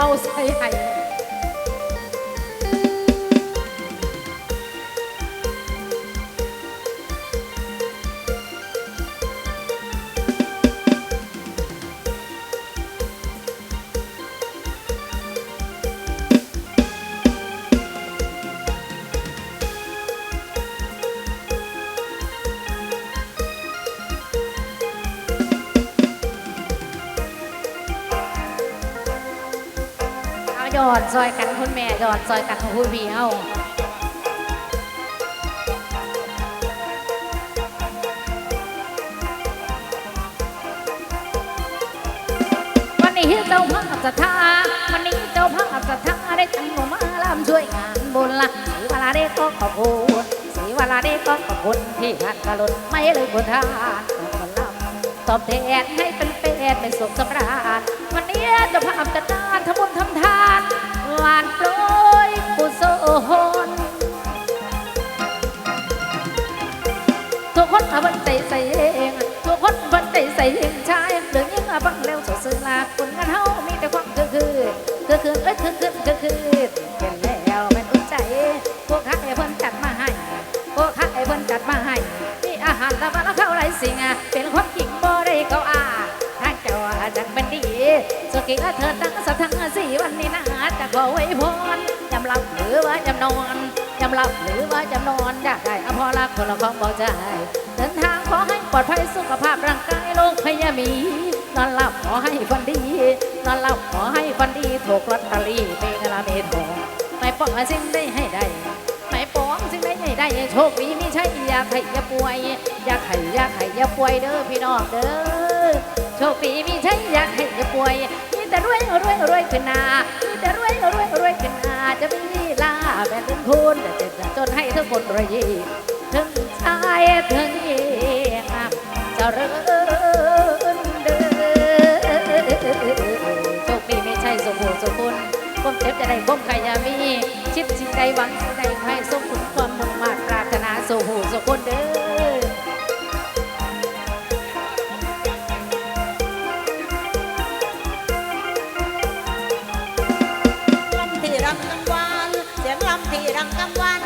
ป่าใส่ใยอดซอยกันคุณแม่ยอดซอยกันของคุณพี่เอาวันนี้เจ้าภาพศรัทธาวันนี้เจ้าภาพศรัทธาได้จังหวมาลำช่วยงานบุญละสีวลาเด็กก็ขอบคุณสีวลาเด็กก็ขอบคุณที่ท่านกรุณไม่เลยบุญทานคนลำตอบแทนให้เป็นเป็นเป็นสุขสำราญวันนี้เจ้าภาพจัดงานทำ บังเร็วสดสื่อลาคนกันเฮามีแต่ความคือคือคือคือเอ้ยคือคือคือคือเห็นแล้วแม่นอุ่นใจ พวกข้าไอ้เพิ่นจัดมาให้ พวกข้าไอ้เพิ่นจัดมาให้ มีอาหารตะวันแล้วเข้าไรสิ่งอะเป็นความจริงบ่ได้เขาอ่าทางเจ้าอาจังเป็นดีสกิลเธอตั้งสัทธังสี่วันนี้นะจะขอไว้พรยำหลับหรือว่าจำนอนยำหลับหรือว่าจำนอนอยากได้อภรรักคนละของเบาใจเดินทางขอให้ปลอดภัยสุขภาพร่างกายโรคพยามี นอนหลับขอให้ฝันดี นอนหลับขอให้ฝันดีถูกลอตเตอรี่เป็นเงินละเมทองไม่ป้องสิ่งได้ให้ได้ไม่ป้องสิ่งได้ให้ได้โชคดีไม่ใช่อยากให้อย่าป่วยอยากให้อยากให้อย่าป่วยเด้อพี่น้องเด้อโชคดีไมีใช่อยากให้อย่าป่วยมีแต่รวยรวยรวยขึ้นหนามีแต่รวยรวยรวยขึ้นหนาจะมีลาแบบเป็นคุณแต่จะจนให้ทุกคนรวยยิ่งถึงชายถึงหญิงเริญเด้ ก้มเจ็บจะได้ก้มใครอย่ามีชิดสิ่งใจหวังใจให้สมผลความมุ่งมาตรปรารถนาสู่หูสุคนเด้อที่รังกังวานเสียงลำที่รังกังวาน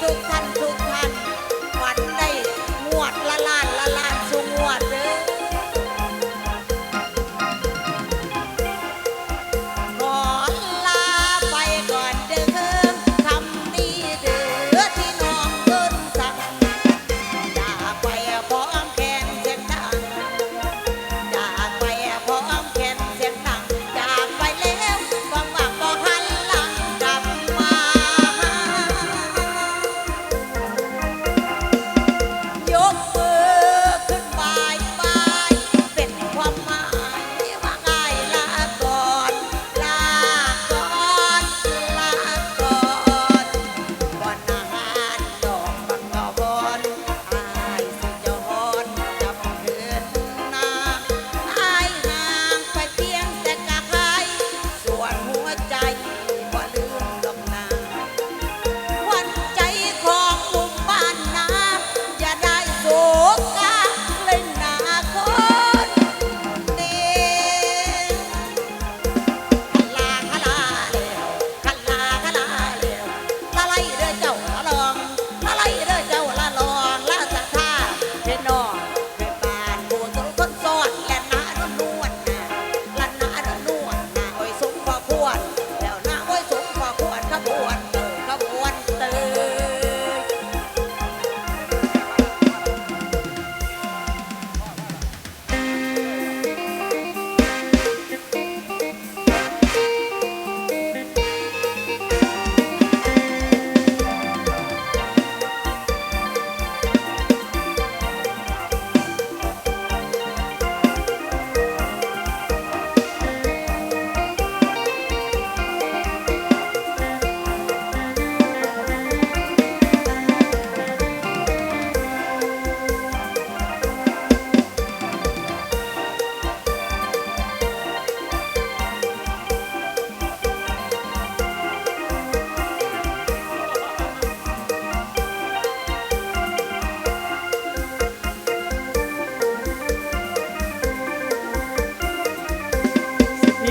ฝึกทัน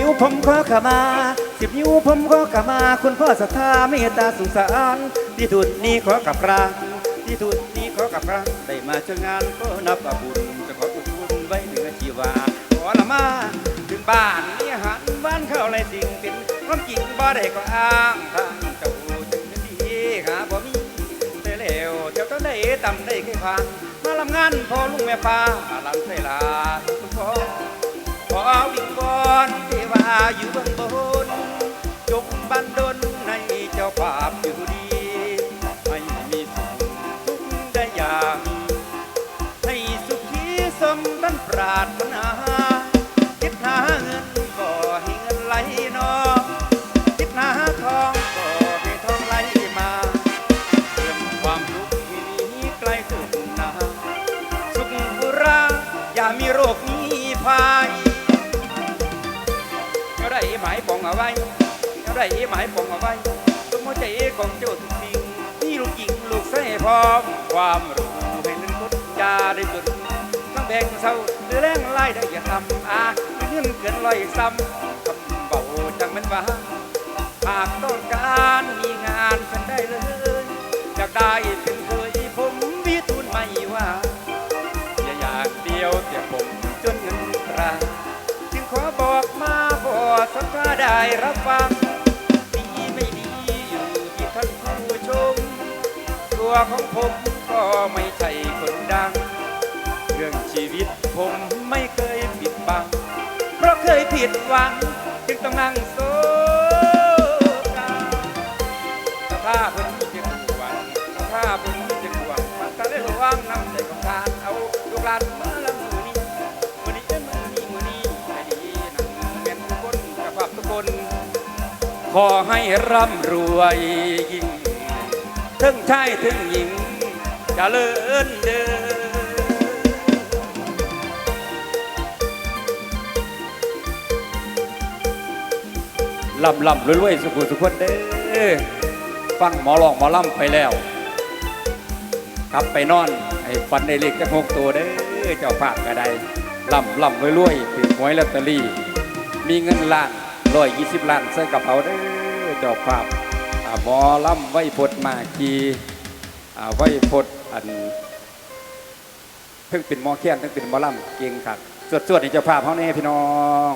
ิ้วผมขอขมาสิบนิ้วผมขอขมา คุณพ่อศรัทธาเมตตาสงสารที่ทุนนี้ขอกับพระที่ทุนนี้ขอกับพระได้มาเชิญงานก็นับบุญจะขออุทิศไว้เหนือชีวาขอละมาถึงบ้านมีอาหารบ้านข้าวอะไรสิ่งเป็นความจริงบ่ได้ก็อ้างทางเจ้าจึงเป็นดีหาบ่มีได้แล้วเที่ยวต้องได้ต่ำได้แค่ผ่านมาลำงานพอลุงแม่ป้าลำใส่ลาทุกพ่อ วิงวอนเทวาอยู่เบื้องบน จงบันดลในเจ้าภาพอยู่ดี ให้มีสุขทุกได้อย่าง ให้สุขีสมดันปรารถนาคิดหาเงินก็ให้เงินไหลนองคิดหาทองก็ให้ทองไหลมาเรื่องความทุกข์ที่มีใกล้ถึงนาสุขุราอย่ามีโรคมีภัย เอาไว้เอาได้หมายปองเอาไว้สมมติใจของเจ้าทุกสิ่งนี่ลูกหญิงลูกใส่พร้อม ความรู้ให้นั้นคดยาได้จนทั้งแบ่งเศร้าหรือแรงไล่ได้อย่าทำอาเงินเกินลอยซ้ำคำเบาจังมันว่าหากต้องการมีงานฉันได้เลยอยากได้เป็น ได้รับฟังดีไม่ดีอยู่ที่ท่านผู้ชม ตัวของผมก็ไม่ใช่คนดัง เรื่องชีวิตผมไม่เคยปิดบัง เพราะเคยผิดหวัง จึงต้องนั่งโซกาสภาพคนนี้จะกวงสภาพคน อให้ร่ำรวยยิ่งถึงชายถึงหญิงจะเลิญเดินลำลำรวยๆสุขุสุขคนเด้อฟังหมอลองหมอลำไปแล้ว กลับไปนอนให้ฟันได้เล็กจะหกตัวเด้อเจ้าภาพก็ไดลำลำรวยๆถือหวยลอตเตอรี่ มีเงินล้าน ร้อยยี่สิบล้านใส่กระเป๋าเด้อเจ้าภาพอ่าหมอลำไว้พดมากีอ่าไว้พดอันเพิ่งเป็นมอแค้นเพิ่งเป็นมอลำเก่งครับสวดๆในเจ้าภาพเขาแน่พี่น้อง